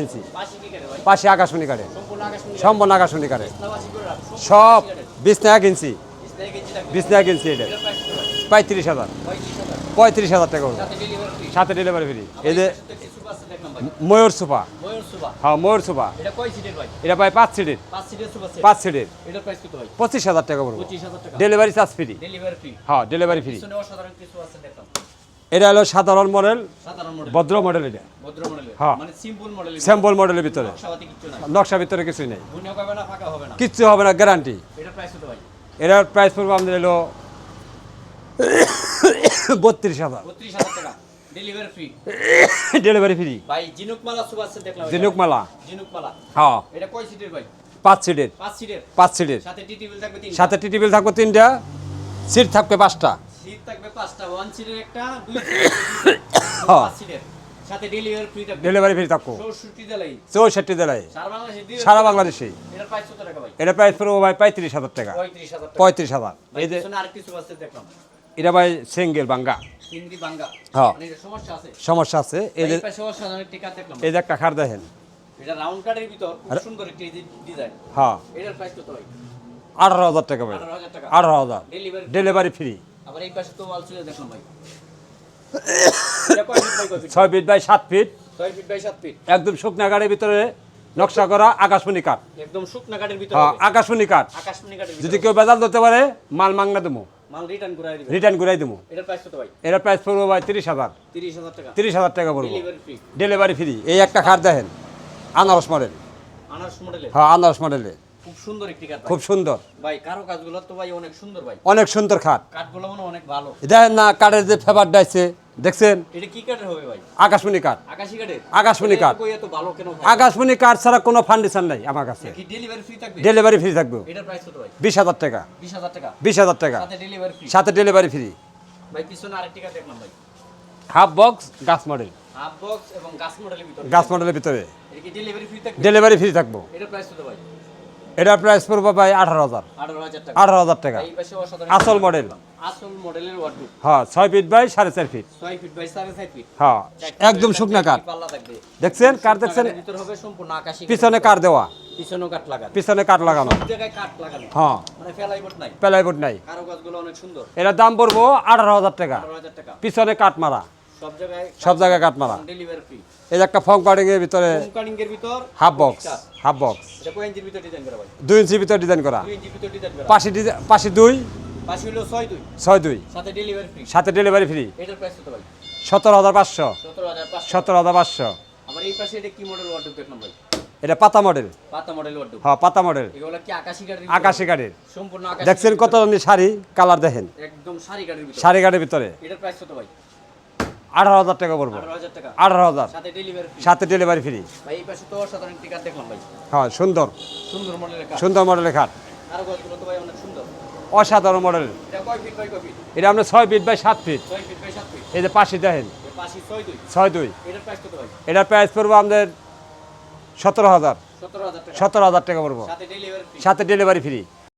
ইঞ্চি পাশে করে আকাশমণি কাটে সম্পূর্ণ আকাশ সম্পূর্ণ আকাশমণি কাটে করে। সব বিছনা এক ইঞ্চি। বিছনা এক ইঞ্চি এটা। পঁয়ত্রিশ হাজার। পঁয়ত্রিশ হাজার টাকা করব সাথে ডেলিভারি ফ্রি এই যে ভাই ময়ূর সোফা ময়ূর হ্যাঁ ময়ূর সোফা এটা পাই পাঁচ সিটের পাঁচ সিটের পঁচিশ হাজার টাকা পড়ব। ডেলিভারি চার্জ ফ্রি হ্যাঁ ডেলিভারি ফ্রি এটা হলো সাধারণ মডেল ভদ্র মডেল এটা। হ্যাঁ। মানে স্যাম্পল মডেলের ভিতরে। নকশা ভিতরে কিছুই নেই। কিচ্ছু হবে না গ্যারান্টি এটার প্রাইস এটার আমাদের এলো বত্রিশ হাজার। টাকা। ডেলিভারি ফ্রি ডেলিভারি ফ্রি ভাই জিনুক মালা সেট দেখলাম। এটা। জিনুক মালা জিনুক মালা হ্যাঁ। এটা কয় সিটের ভাই? পাঁচ সিটের। পাঁচ সিটের? পাঁচ সিটের। সাথে টি টেবিল থাকবে তিনটা। সাথে টি টেবিল থাকবে তিনটা সিট থাকবে পাঁচটা। সিট থাকবে পাঁচটা। ওয়ান সিটের একটা দুই সিটের হ্যাঁ। পাঁচ সিটের। সাথে ডেলিভারি ফ্রি থাকবে ডেলিভারি ফ্রি থাকব চৌষট্টি জেলায়। জেলায়। সারা বাংলাদেশে সারা বাংলাদেশে এটার প্রাইস কত টাকা ভাই? এটা প্রাইস পড়ব ভাই পঁয়ত্রিশ হাজার টাকা। পঁয়ত্রিশ হাজার এই যে আরেকটি দেখলাম। এটা ভাই সিঙ্গেল বাঙ্গা। হ্যাঁ। মানে সমস্যা আছে। সমস্যা আছে। এই যে এই একটি যে খার দেখেন। এটা রাউন্ড কাটের ভিতর খুব সুন্দর একটি ডিজাইন হ্যাঁ। এটার প্রাইস কত ভাই? আঠারো হাজার টাকা ভাই। আঠারো হাজার ডেলিভারি ফ্রি আবার এই পাশে তো ওয়াল দেখলাম ভাই। ছয় ফিট বাই সাত ফিট। ছয় ফিট বাই সাত ফিট। একদম শুকনা গাড়ির ভিতরে নকশা করা আকাশমণি কাঠ। একদম শুকনা কাঠের ভিতর হ্যাঁ। আকাশমণি কাঠ। আকাশমণি কাঠের যদি কেউ বেজাল ধরতে পারে মাল মাংনা দেবো। মাল রিটার্ন করে দিবে। রিটার্ন ঘুরাই দেবো। এটার প্রাইস কত ভাই? এটার প্রাইস পড়ব ভাই তিরিশ হাজার। তিরিশ হাজার টাকা। তিরিশ হাজার টাকা পড়ব। ডেলিভারি ফ্রি এই একটা খাট দেখেন আনারস মডেল আনারস মডেলের হ্যাঁ আনারস মডেলে খুব সুন্দর একটি কাঠ খুব সুন্দর। ভাই কারও কাজগুলো তো ভাই অনেক সুন্দর ভাই। অনেক সুন্দর খাট কাঠগুলো মনে অনেক ভালো। দেখেন না কাঠের যে ফেভার ডাইছে দেখছেন? এটা কি কাঠের হবে ভাই? আকাশমণি কাঠ। আকাশি কাঠের? আকাশমণি কাঠ। কই এত ভালো কেন ভাই? আকাশমণি কাঠ ছাড়া কোনো ফান্ডিশন নাই আমার কাছে। কি ডেলিভারি ফ্রি থাকবে? ডেলিভারি ফ্রি থাকবে। এটার প্রাইস কত ভাই? বিশ হাজার টাকা। বিশ হাজার টাকা। বিশ হাজার টাকা। সাথে ডেলিভারি ফ্রি সাথে ডেলিভারি ফ্রি ভাই পিছনে আরেকটি কাঠ দেখলাম ভাই। হাফ বক্স গাছ মডেল হাফ বক্স এবং গাছ মডেলের ভিতর। গাছ মডেলের ভিতরে। এটা কি ডেলিভারি ফ্রি থাকবে? ডেলিভারি ফ্রি থাকব। এটার প্রাইস কত ভাই? এটার প্রাইস পড়বে ভাই আঠারো হাজার। আঠারো হাজার টাকা। আঠারো হাজার টাকা। এই পাশে অসাধারণ আসল মডেল আসল মডেলের ওয়ার্ডরোব হ্যাঁ ছয় ফিট বাই সাড়ে চার ফিট হ্যাঁ একদম শুকনা কাঠ। দেখছেন? কাঠ দেখছেন? পিছনে কাঠ দেওয়া। লাগানো। পিছনে কাঠ লাগানো। হ্যাঁ। মানে নাই। কারও কাজগুলো অনেক সুন্দর। এটার দাম পড়ব আঠারো হাজার টাকা। পিছনে কাঠ মারা। সব জায়গায় কাঠ মারা। ডেলিভারি ফ্রি এই যে একটা ফর্ম কাটিং এর ভিতরে কাটিং এর ভিতর হাফ বক্স হাফ বক্স এটা কয় ইঞ্চির ভিতর ডিজাইন করা ভাই? দুই ইঞ্চির ভিতরে ডিজাইন করা। পাশে পাশে দুই পাশে হলো ছয় দুই। সাথে ডেলিভারি ফ্রি সাথে ডেলিভারি ফ্রি এটার প্রাইস কত ভাই? সতেরো হাজার পাঁচশো। সতেরো হাজার পাঁচশো। এটা পাতা মডেল পাতা মডেল হ্যাঁ পাতা মডেল এগুলো কি আকাশি কাঠের আকাশি কাঠের সম্পূর্ণ আকাশি দেখছেন কত শাড়ি কালার দেখেন। একদম সারি কাঠের ভিতর। শাড়ি গাড়ির ভিতরে। এটার প্রাইস কত ভাই? আঠারো হাজার টাকা পড়ব আঠারো হাজার সাথে ডেলিভারি ফ্রি হ্যাঁ সুন্দর। সুন্দর মডেলের খাট অসাধারণ মডেল এটা আমরা ছয় ফিট বাই সাত ফিট এই যে পাশে দেখেন। ছয় দুই। এটার প্রাইস পড়ব আমাদের সতেরো হাজার। সতেরো হাজার টাকা। পড়ব। সাথে ডেলিভারি ফ্রি